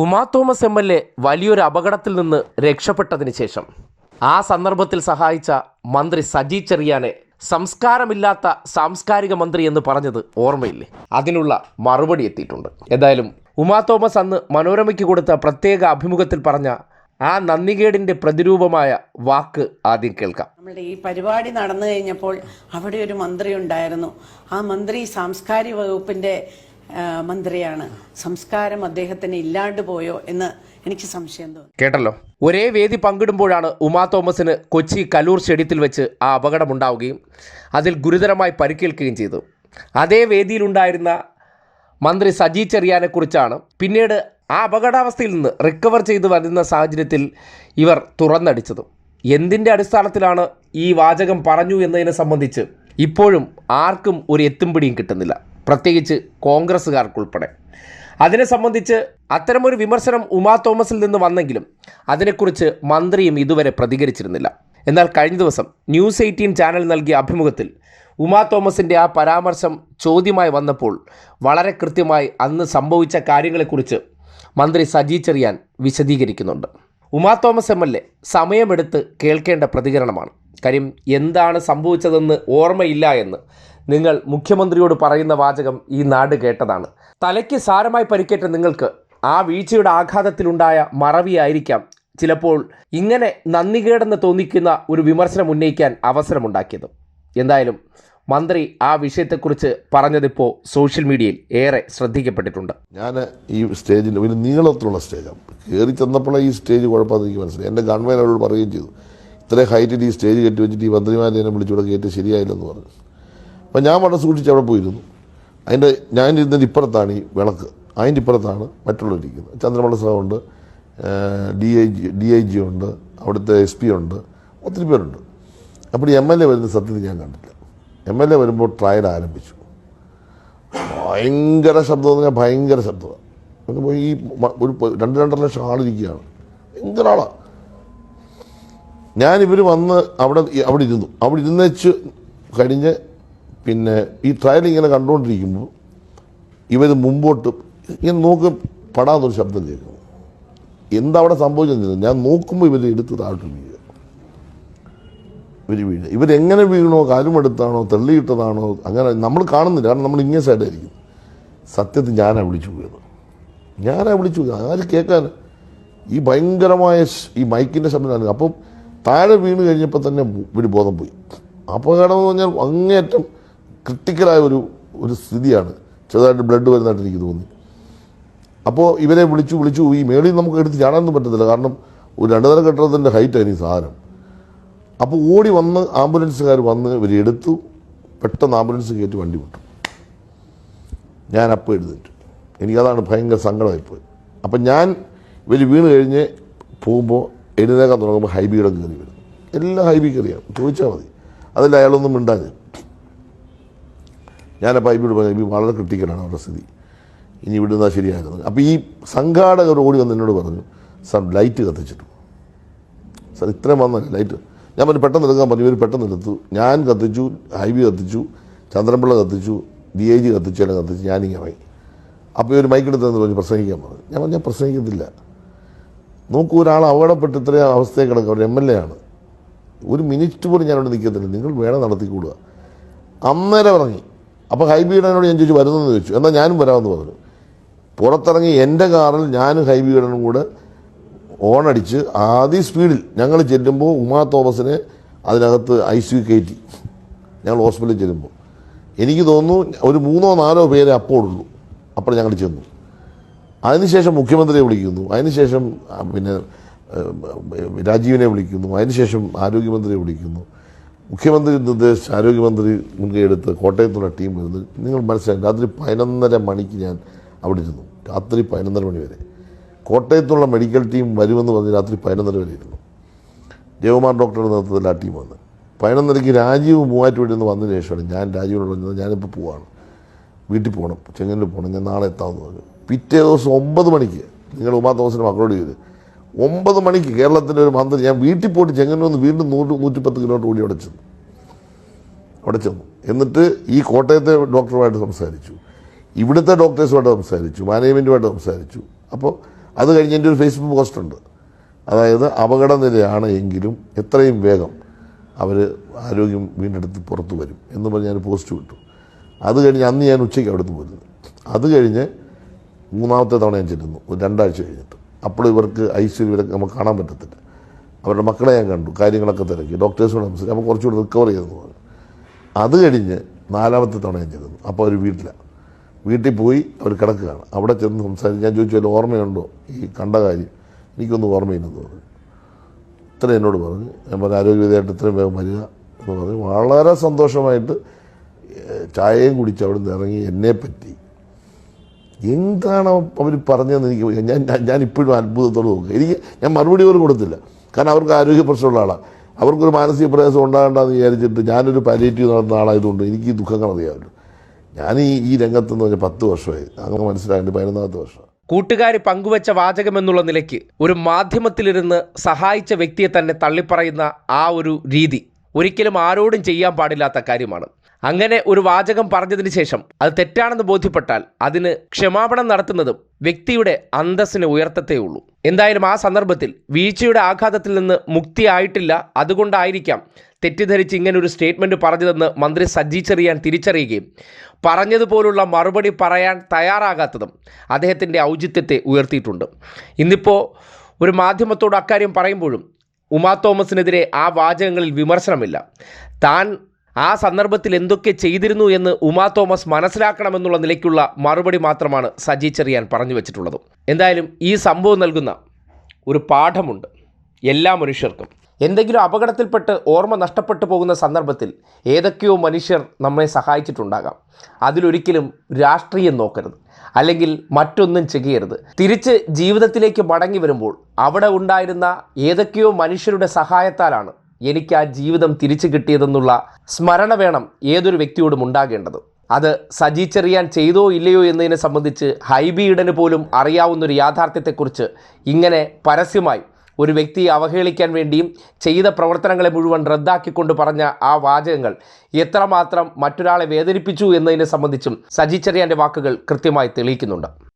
Uma Thomas M L A വലിയൊരു അപകടത്തിൽ നിന്ന് രക്ഷപ്പെട്ടതിന് ശേഷം. ആ സന്ദർഭത്തിൽ സഹായിച്ച മന്ത്രി സജി ചെറിയാനെ സംസ്കാരമില്ലാത്ത സാംസ്കാരിക മന്ത്രി എന്ന് പറഞ്ഞത് ഓർമ്മയില്ലേ? അതിനുള്ള മറുപടി എത്തിയിട്ടുണ്ട്. എന്തായാലും ഉമാ തോമസ് അന്ന് മനോരമയ്ക്ക് കൊടുത്ത പ്രത്യേക അഭിമുഖത്തിൽ പറഞ്ഞ ആ നന്ദികേടിന്റെ പ്രതിരൂപമായ വാക്ക് ആദ്യം കേൾക്കാം. നമ്മുടെ ഈ പരിപാടി നടന്നു കഴിഞ്ഞപ്പോൾ അവിടെ ഒരു മന്ത്രി ഉണ്ടായിരുന്നു. ആ മന്ത്രി സാംസ്കാരിക വകുപ്പിന്റെ മന്ത്രിയാണ്. സംസ്കാരം അദ്ദേഹത്തിന് ഇല്ലാണ്ട് പോയോ എന്ന് എനിക്ക് സംശയം തോന്നി. കേട്ടല്ലോ? ഒരേ വേദി പങ്കിടുമ്പോഴാണ് ഉമാ തോമസിന് കൊച്ചി കലൂർ സ്റ്റേഡിയത്തിൽ വെച്ച് ആ അപകടം ഉണ്ടാവുകയും അതിൽ ഗുരുതരമായി പരിക്കേൽക്കുകയും ചെയ്തു. അതേ വേദിയിലുണ്ടായിരുന്ന മന്ത്രി സജി ചെറിയാനെക്കുറിച്ചാണ് പിന്നീട് ആ അപകടാവസ്ഥയിൽ നിന്ന് റിക്കവർ ചെയ്തു വരുന്ന സാഹചര്യത്തിൽ ഇവർ തുറന്നടിച്ചത്. എന്തിന്റെ അടിസ്ഥാനത്തിലാണ് ഈ വാചകം പറഞ്ഞു എന്നതിനെ സംബന്ധിച്ച് ഇപ്പോഴും ആർക്കും ഒരു എത്തും പിടിയും കിട്ടുന്നില്ല. പ്രത്യേകിച്ച് കോൺഗ്രസ്സുകാർക്കുൾപ്പെടെ. അതിനെ സംബന്ധിച്ച് അത്തരമൊരു വിമർശനം ഉമാ തോമസിൽ നിന്ന് വന്നെങ്കിലും അതിനെക്കുറിച്ച് മന്ത്രിയും ഇതുവരെ പ്രതികരിച്ചിരുന്നില്ല. എന്നാൽ കഴിഞ്ഞ ദിവസം ന്യൂസ് എയ്റ്റീൻ ചാനൽ നൽകിയ അഭിമുഖത്തിൽ ഉമാ തോമസിന്റെ ആ പരാമർശം ചോദ്യമായി വന്നപ്പോൾ വളരെ കൃത്യമായി അന്ന് സംഭവിച്ച കാര്യങ്ങളെക്കുറിച്ച് മന്ത്രി സജി ചെറിയാൻ വിശദീകരിക്കുന്നുണ്ട്. Uma Thomas M L A സമയമെടുത്ത് കേൾക്കേണ്ട പ്രതികരണമാണ്. കാര്യം എന്താണ് സംഭവിച്ചതെന്ന് ഓർമ്മയില്ല എന്ന് നിങ്ങൾ മുഖ്യമന്ത്രിയോട് പറയുന്ന വാചകം ഈ നാട് കേട്ടതാണ്. തലയ്ക്ക് സാരമായി പരിക്കേറ്റ നിങ്ങൾക്ക് ആ വീഴ്ചയുടെ ആഘാതത്തിലുണ്ടായ മറവിയായിരിക്കാം ചിലപ്പോൾ ഇങ്ങനെ നന്ദികേടെന്ന് തോന്നിക്കുന്ന ഒരു വിമർശനം ഉന്നയിക്കാൻ അവസരമുണ്ടാക്കിയത്. എന്തായാലും മന്ത്രി ആ വിഷയത്തെക്കുറിച്ച് പറഞ്ഞതിപ്പോൾ സോഷ്യൽ മീഡിയയിൽ ഏറെ ശ്രദ്ധിക്കപ്പെട്ടിട്ടുണ്ട്. ഞാൻ ഈ സ്റ്റേജിൽ ഒരു നീളത്തിലുള്ള സ്റ്റേജാണ്. കയറി ചെന്നപ്പോഴേ ഈ സ്റ്റേജ് കുഴപ്പമെന്ന് എനിക്ക് മനസ്സിലായി. എന്റെ ഗവൺമെന്റ് അവരോട് പറയുകയും ചെയ്തു. ഇത്രയും ഹൈറ്റിൽ ഈ സ്റ്റേജ് കെട്ടി വെച്ചിട്ട് ഈ മന്ത്രിമാരെ എന്നെ വിളിച്ചുകൂടെ കയറ്റി ശരിയായില്ലെന്ന് പറഞ്ഞു. അപ്പം ഞാൻ വളരെ സൂക്ഷിച്ച് അവിടെ പോയിരുന്നു. അതിന്റെ ഞാൻ ഇരുന്നതിന്റെ ഇപ്പുറത്താണ് ഈ വിളക്ക്. അതിന്റെ ഇപ്പുറത്താണ് മറ്റുള്ളവരിക്കുന്നത് ചന്ദ്രമല സാറുണ്ട് D I G D I G ഉണ്ട് അവിടുത്തെ എസ് പി ഉണ്ട് ഒത്തിരി പേരുണ്ട്. അപ്പോൾ എം എൽ എ വരുന്ന സത്യത്തിൽ ഞാൻ കണ്ടില്ല. എം എൽ എ വരുമ്പോൾ ട്രയൽ ആരംഭിച്ചു. ഭയങ്കര ശബ്ദം എന്ന് പറഞ്ഞാൽ ഭയങ്കര ശബ്ദമാണ് ഈ ഒരു രണ്ട് രണ്ടര ലക്ഷം ആളിരിക്കുകയാണ്. ഭയങ്കര ആളാണ് ഞാനിവർ വന്ന് അവിടെ അവിടെ ഇരുന്നു. അവിടെ ഇരുന്നേച്ച് കഴിഞ്ഞ് പിന്നെ ഈ ട്രയൽ ഇങ്ങനെ കണ്ടുകൊണ്ടിരിക്കുമ്പോൾ ഇവർ മുമ്പോട്ട് ഇങ്ങനെ നോക്ക് പടാന്നൊരു ശബ്ദം കേൾക്കുന്നു. എന്താവിടെ സംഭവിച്ചത് ഞാൻ നോക്കുമ്പോൾ ഇവർ എടുത്ത് താഴ്ത്തു വീഴുക. ഇവർ വീഴുക ഇവരെങ്ങനെ വീണോ കാലുമെടുത്താണോ തള്ളിയിട്ടതാണോ അങ്ങനെ നമ്മൾ കാണുന്നില്ല. കാരണം നമ്മൾ ഇങ്ങനെ സൈഡായിരിക്കും സത്യത്തിൽ ഞാനാണ് വിളിച്ചു പോയത്. ഞാനാണ് വിളിച്ചു പോയത്. ആര് കേൾക്കാൻ? ഈ ഭയങ്കരമായ ഈ മൈക്കിന്റെ ശബ്ദമാണ് അപ്പം താഴെ വീണ് കഴിഞ്ഞപ്പോൾ തന്നെ ഇവർ ബോധം പോയി. അപകടം എന്ന് പറഞ്ഞാൽ അങ്ങേയറ്റം ക്രിട്ടിക്കലായ ഒരു ഒരു സ്ഥിതിയാണ്. ചെറുതായിട്ട് ബ്ലഡ് വരുന്നതായിട്ട് എനിക്ക് തോന്നി. അപ്പോൾ ഇവരെ വിളിച്ചു വിളിച്ചു. ഈ മേളിൽ നമുക്ക് എടുത്ത് ചാടാനൊന്നും പറ്റത്തില്ല. കാരണം ഒരു രണ്ട് നില കെട്ടിടത്തിന്റെ ഹൈറ്റായിരുന്നു ഈ സാധനം. അപ്പോൾ ഓടി വന്ന് ആംബുലൻസുകാർ വന്ന് ഇവർ എടുത്തു. പെട്ടെന്ന് ആംബുലൻസ് കയറ്റി വണ്ടി വിട്ടു. ഞാൻ അപ്പോൾ എഴുന്നേറ്റു. എനിക്കതാണ് ഭയങ്കര സങ്കടമായിപ്പോയി അപ്പം ഞാൻ ഇവർ വീണ് കഴിഞ്ഞ് പോകുമ്പോൾ എഴുന്നേക്കാൻ തുടങ്ങുമ്പോൾ ഹൈബിയുടെ കയറി വരും എല്ലാം ഹൈബി കയറിയാണ് ചോദിച്ചാൽ മതി. അതിൽ അയാളൊന്നും മിണ്ടാഞ്ഞ് ഞാനപ്പോൾ ഐബിയോട് പറഞ്ഞു ഐബി വളരെ ക്രിട്ടിക്കലാണ് അവരുടെ സ്ഥിതി. ഇനി വിടുന്നത് ശരിയായിരുന്നു അപ്പോൾ ഈ സംഘാടകർ ഓടി വന്ന് എന്നോട് പറഞ്ഞു സാർ ലൈറ്റ് കത്തിച്ചിട്ടു. സാർ ഇത്രയും വന്നല്ലേ ലൈറ്റ്. ഞാൻ പറഞ്ഞു പെട്ടെന്ന് എടുക്കാൻ പറഞ്ഞു ഇവർ പെട്ടെന്ന് എടുത്തു. ഞാൻ കത്തിച്ചു ഹൈബി കത്തിച്ചു ചന്ദ്രൻപിള്ള കത്തിച്ചു ഡി ഐ ജി കത്തിച്ചു എല്ലാം കത്തിച്ചു ഞാനിങ്ങനെ ഇറങ്ങി. അപ്പോൾ ഇവർ മൈക്കെടുത്തെന്ന് പറഞ്ഞു പ്രസംഗിക്കാൻ പറഞ്ഞു. ഞാൻ പറഞ്ഞു ഞാൻ പ്രസംഗിക്കത്തില്ല. നോക്കൂ ഒരാൾ അപകടപ്പെട്ട് ഇത്രയും അവസ്ഥയെ കിടക്കുക ഒരു എം എൽ എ ആണ്. ഒരു മിനിറ്റ് പോലും ഞാനവിടെ നിൽക്കത്തില്ല. നിങ്ങൾ വേണം നടത്തിക്കൂടുക. അന്നേരം ഇറങ്ങി. അപ്പോൾ ഹൈബീഡനോട് ഞാൻ ചോദിച്ചു വരുന്നെന്ന് ചോദിച്ചു. എന്നാൽ ഞാനും വരാമെന്ന് പറഞ്ഞു. പുറത്തിറങ്ങി എന്റെ കാറിൽ ഞാനും ഹൈബീഡനും കൂടെ ഓണടിച്ച് ആദ്യ സ്പീഡിൽ ഞങ്ങൾ ചെല്ലുമ്പോൾ ഉമാ തോമസിനെ അതിനകത്ത് ഐ സി കയറ്റി. ഞങ്ങൾ ഹോസ്പിറ്റലിൽ ചെല്ലുമ്പോൾ എനിക്ക് തോന്നുന്നു ഒരു മൂന്നോ നാലോ പേരെ അപ്പോൾ ഉള്ളൂ അപ്പോൾ ഞങ്ങൾ ചെന്നു. അതിനുശേഷം മുഖ്യമന്ത്രിയെ വിളിക്കുന്നു. അതിനുശേഷം പിന്നെ രാജീവിനെ വിളിക്കുന്നു. അതിനുശേഷം ആരോഗ്യമന്ത്രിയെ വിളിക്കുന്നു. മുഖ്യമന്ത്രി നിർദ്ദേശിച്ച് ആരോഗ്യമന്ത്രി മുൻകൈ എടുത്ത് കോട്ടയത്തുള്ള ടീം വരുന്നത് നിങ്ങൾ മനസ്സിലായി രാത്രി പതിനൊന്നര മണിക്ക് ഞാൻ അവിടെ ഇരുന്നു. രാത്രി പതിനൊന്നര മണി വരെ. കോട്ടയത്തുള്ള മെഡിക്കൽ ടീം വരുമെന്ന് പറഞ്ഞ് രാത്രി പതിനൊന്നര വരെ ഇരുന്നു. ജയകുമാർ ഡോക്ടറുടെ നേതൃത്വത്തിൽ ആ ടീം വന്ന്. പതിനൊന്നരയ്ക്ക് രാജീവ് മൂവാറ്റുപുഴയിൽ നിന്ന് വന്നതിന് ശേഷമാണ് ഞാൻ രാജീവിനോട് പറഞ്ഞത് ഞാനിപ്പോൾ പോവാണ്. വീട്ടിൽ പോകണം ചെങ്ങന്നൂർ പോകണം ഞാൻ നാളെ എത്താമെന്ന് പറഞ്ഞു. പിറ്റേ ദിവസം ഒമ്പത് മണിക്ക് നിങ്ങൾ ഉമാ തോമസിന്റെ മക്കളോട് ചെയ്ത് ഒമ്പത് മണിക്ക് കേരളത്തിന്റെ ഒരു മന്ത്രി ഞാൻ വീട്ടിൽ പോയിട്ട് ചെങ്ങന്നൂർ നിന്ന് വീണ്ടും നൂറ് നൂറ്റിപ്പത്ത് കിലോമീറ്റർ ഓടി അവിടെ ചെന്നു. അവിടെ ചെന്നു. എന്നിട്ട് ഈ കോട്ടയത്തെ ഡോക്ടറുമായിട്ട് സംസാരിച്ചു. ഇവിടുത്തെ ഡോക്ടേഴ്സുമായിട്ട് സംസാരിച്ചു. മാനേജ്മെന്റുമായിട്ട് സംസാരിച്ചു. അപ്പോൾ അത് കഴിഞ്ഞ് എന്റെ ഒരു ഫേസ്ബുക്ക് പോസ്റ്റ് ഉണ്ട്. അതായത് അപകടനിലയാണ് എങ്കിലും എത്രയും വേഗം അവർ ആരോഗ്യം വീണ്ടെടുത്ത് പുറത്തു വരും എന്ന് പറഞ്ഞ് ഞാൻ പോസ്റ്റ് വിട്ടു അത് കഴിഞ്ഞ് അന്ന് ഞാൻ ഉച്ചയ്ക്ക് അവിടുന്ന് പോരുന്നു. അത് കഴിഞ്ഞ് മൂന്നാമത്തെ തവണ ഞാൻ ചെല്ലുന്നു. ഒരു രണ്ടാഴ്ച കഴിഞ്ഞിട്ട്. അപ്പോൾ ഇവർക്ക് ഐ സി ഇവരൊക്കെ നമുക്ക് കാണാൻ പറ്റത്തില്ല. അവരുടെ മക്കളെ ഞാൻ കണ്ടു കാര്യങ്ങളൊക്കെ തിരക്കി. ഡോക്ടേഴ്സിനോട് സംസാരിച്ചു. അപ്പോൾ കുറച്ചുകൂടി റിക്കവർ ചെയ്തെന്ന് പറഞ്ഞു. അത് കഴിഞ്ഞ് നാലാമത്തെ തവണ ഞാൻ ചെന്നു അപ്പോൾ അവർ വീട്ടിലാണ് വീട്ടിൽ പോയി അവർ കിടക്കുകയാണ്. അവിടെ ചെന്ന് സംസാരിച്ച് ഞാൻ ചോദിച്ചു അതിൽ ഓർമ്മയുണ്ടോ ഈ കണ്ട കാര്യം? എനിക്കൊന്നും ഓർമ്മയില്ലെന്ന് പറഞ്ഞു. ഇത്ര എന്നോട് പറഞ്ഞു. ഞാൻ പറഞ്ഞു ആരോഗ്യവിധിയായിട്ട് ഇത്രയും വേഗം വരിക എന്ന് പറഞ്ഞു. വളരെ സന്തോഷമായിട്ട് ചായയും കുടിച്ച് അവിടെ നിന്ന് ഇറങ്ങി എന്നെപ്പറ്റി എന്താണ് അവർ പറഞ്ഞതെന്ന് എനിക്ക് ഞാൻ ഞാൻ- ഇപ്പോഴും അത്ഭുതത്തോട് നോക്കുക. എനിക്ക് ഞാൻ മറുപടി പോലും കൊടുത്തില്ല. കാരണം അവർക്ക് ആരോഗ്യ പ്രശ്നമുള്ള ആളാണ് അവർക്കൊരു മാനസിക പ്രയാസം ഉണ്ടാകണ്ടെന്ന് വിചാരിച്ചിട്ട് ഞാനൊരു പാലിയേറ്റീവ് നടന്ന ആളായതുകൊണ്ട് എനിക്ക് ഈ ദുഃഖങ്ങൾ അറിയാമല്ലോ. ഞാൻ ഈ ഈ രംഗത്തെന്ന് പറഞ്ഞാൽ പത്ത് വർഷമായി. അങ്ങനെ മനസ്സിലാകേണ്ടി പതിനൊന്നാമത്തെ വർഷം. കൂട്ടുകാരി പങ്കുവച്ച വാചകമെന്നുള്ള നിലയ്ക്ക് ഒരു മാധ്യമത്തിലിരുന്ന് സഹായിച്ച വ്യക്തിയെ തന്നെ തള്ളിപ്പറയുന്ന ആ ഒരു രീതി ഒരിക്കലും ആരോടും ചെയ്യാൻ പാടില്ലാത്ത കാര്യമാണ്. അങ്ങനെ ഒരു വാചകം പറഞ്ഞതിന് ശേഷം അത് തെറ്റാണെന്ന് ബോധ്യപ്പെട്ടാൽ അതിന് ക്ഷമാപണം നടത്തുന്നതും വ്യക്തിയുടെ അന്തസ്സിന് ഉയർത്തത്തേ ഉള്ളൂ. എന്തായാലും ആ സന്ദർഭത്തിൽ വീഴ്ചയുടെ ആഘാതത്തിൽ നിന്ന് മുക്തിയായിട്ടില്ല. അതുകൊണ്ടായിരിക്കാം തെറ്റിദ്ധരിച്ച് ഇങ്ങനെ ഒരു സ്റ്റേറ്റ്മെന്റ് പറഞ്ഞതെന്ന് മന്ത്രി സജ്ജി ചെറിയാൻ തിരിച്ചറിയുകയും പറഞ്ഞതുപോലുള്ള മറുപടി പറയാൻ തയ്യാറാകാത്തതും അദ്ദേഹത്തിന്റെ ഔചിത്യത്തെ ഉയർത്തിയിട്ടുണ്ട്. ഇന്നിപ്പോൾ ഒരു മാധ്യമത്തോട് അക്കാര്യം പറയുമ്പോഴും ഉമാ തോമസിനെതിരെ ആ വാചകങ്ങളിൽ വിമർശനമില്ല. താൻ ആ സന്ദർഭത്തിൽ എന്തൊക്കെ ചെയ്തിരുന്നു എന്ന് ഉമാ തോമസ് മനസ്സിലാക്കണമെന്നുള്ള നിലയ്ക്കുള്ള മറുപടി മാത്രമാണ് സജി ചെറിയാൻ പറഞ്ഞു വെച്ചിട്ടുള്ളത്. എന്തായാലും ഈ സംഭവം നൽകുന്ന ഒരു പാഠമുണ്ട് എല്ലാ മനുഷ്യർക്കും. എന്തെങ്കിലും അപകടത്തിൽപ്പെട്ട് ഓർമ്മ നഷ്ടപ്പെട്ടു പോകുന്ന സന്ദർഭത്തിൽ ഏതൊക്കെയോ മനുഷ്യർ നമ്മെ സഹായിച്ചിട്ടുണ്ടാകാം. അതിലൊരിക്കലും രാഷ്ട്രീയം നോക്കരുത്. അല്ലെങ്കിൽ മറ്റൊന്നും ചെയ്യരുത്. തിരിച്ച് ജീവിതത്തിലേക്ക് മടങ്ങി വരുമ്പോൾ അവിടെ ഉണ്ടായിരുന്ന ഏതൊക്കെയോ മനുഷ്യരുടെ സഹായത്താലാണ് എനിക്ക് ആ ജീവിതം തിരിച്ചു കിട്ടിയതെന്നുള്ള സ്മരണ വേണം ഏതൊരു വ്യക്തിയോടും ഉണ്ടാകേണ്ടത്. അത് സജി ചെറിയാൻ ചെയ്തോ ഇല്ലയോ എന്നതിനെ സംബന്ധിച്ച് ഹൈബി ഈഡന് പോലും അറിയാവുന്ന ഒരു യാഥാർത്ഥ്യത്തെക്കുറിച്ച് ഇങ്ങനെ പരസ്യമായി ഒരു വ്യക്തിയെ അവഹേളിക്കാൻ വേണ്ടിയും ചെയ്ത പ്രവർത്തനങ്ങളെ മുഴുവൻ റദ്ദാക്കിക്കൊണ്ട് പറഞ്ഞ ആ വാചകങ്ങൾ എത്രമാത്രം മറ്റൊരാളെ വേദനിപ്പിച്ചു എന്നതിനെ സംബന്ധിച്ചും സജി ചെറിയാന്റെ വാക്കുകൾ കൃത്യമായി തെളിയിക്കുന്നുണ്ട്.